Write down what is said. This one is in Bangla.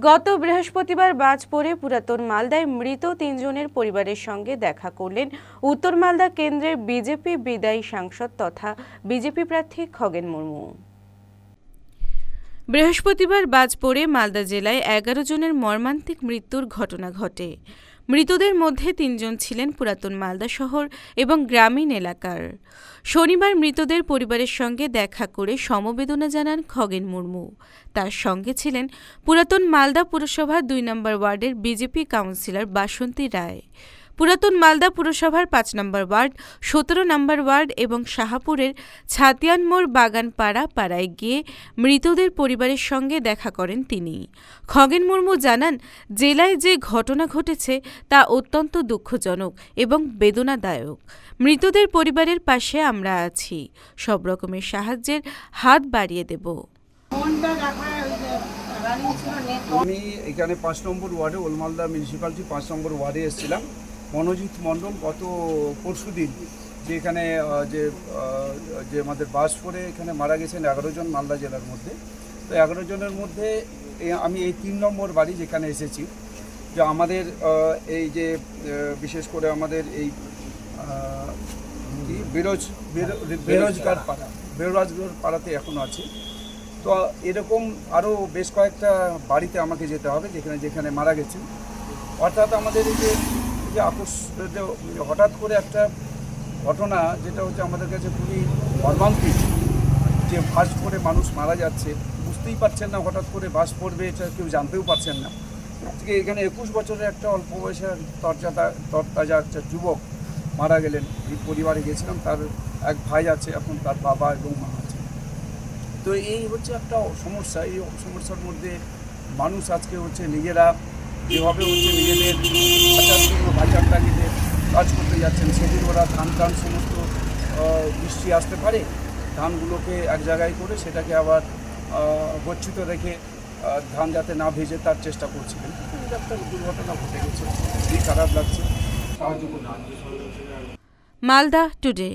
গত বৃহস্পতিবার বাজ পড়ে পুরাতন মালদায় মৃত তিনজনের পরিবারের সঙ্গে দেখা করলেন উত্তর মালদা কেন্দ্রের বিজেপি বিদায়ী সাংসদ তথা বিজেপি প্রার্থী খগেন মুর্মু। বৃহস্পতিবার বাজ পড়ে মালদা জেলায় এগারো জনের মর্মান্তিক মৃত্যুর ঘটনা ঘটে। মৃতদের মধ্যে তিনজন ছিলেন পুরাতন মালদা শহর এবং গ্রামীণ এলাকার। শনিবার মৃতদের পরিবারের সঙ্গে দেখা করে সমবেদনা জানান খগেন মুর্মু। তার সঙ্গে ছিলেন পুরাতন মালদা পুরসভার দুই নম্বর ওয়ার্ডের বিজেপি কাউন্সিলর বাসন্তী রায়। পুরাতন মালদা পুরসভার পাঁচ নম্বর ওয়ার্ড সতেরো নম্বর ওয়ার্ড এবং শাহাপুরের ছাতিয়ানমোড় বাগানপাড়া পাড়ায় গিয়ে মৃতদের পরিবারের সঙ্গে দেখা করেন তিনি। খগেন মুর্মু জানান জেলায় যে ঘটনা ঘটেছে তা অত্যন্ত দুঃখজনক এবং বেদনাদায়ক। মৃতদের পরিবারের পাশে আমরা আছি। সব রকমের সাহায্যের হাত বাড়িয়ে দেব। আমি এখানে পাঁচ নম্বর ওয়ার্ডে ওলমালদা মিউনিসিপ্যালিটি পাঁচ নম্বর ওয়ার্ডে এসেছিলাম। মনোজিৎ মণ্ডল গত পরশু দিন যে এখানে যে যে আমাদের বাস পড়ে এখানে মারা গেছেন এগারো জন মালদা জেলার মধ্যে। তো এগারো জনের মধ্যে আমি এই তিন নম্বর বাড়ি যেখানে এসেছি, যে আমাদের এই যে বিশেষ করে আমাদের এই বেরোজ বেরোজগার পাড়া বেরোজগার পাড়াতে এখনও আছে। তো এরকম আরও বেশ কয়েকটা বাড়িতে আমাকে যেতে হবে, যেখানে যেখানে মারা গেছে অর্থাৎ আমাদের এই যে যে আকর্ষ হঠাৎ করে একটা ঘটনা যেটা হচ্ছে আমাদের কাছে খুবই মর্মান্তিক, যে বাস পড়ে মানুষ মারা যাচ্ছে, বুঝতেই পারছেন না হঠাৎ করে বাস পড়বে, এটা কেউ জানতেও পারছেন না। আজকে এখানে একুশ বছরের একটা অল্প বয়সের তরজাদা, তরতাজা একটা যুবক মারা গেলেন। এই পরিবারে গেছিলাম, তার এক ভাই আছে, এখন তার বাবা এবং মা আছে। তো এই হচ্ছে একটা সমস্যা, এই সমস্যার মধ্যে মানুষ আজকে হচ্ছে নিজেরা যেভাবে হচ্ছে নিজেদের জন্য বাঁচার কাজ করতে যাচ্ছেন, সেদিন ওরা ধান টান সমস্ত বৃষ্টি আসতে পারে, ধানগুলোকে এক জায়গায় করে সেটাকে আবার গচ্ছিত রেখে ধান যাতে না ভেজে তার চেষ্টা করছিলেন। দুর্ঘটনা ঘটে গেছে খুবই খারাপ লাগছে। সাহায্য করুন। মালদা টুডে।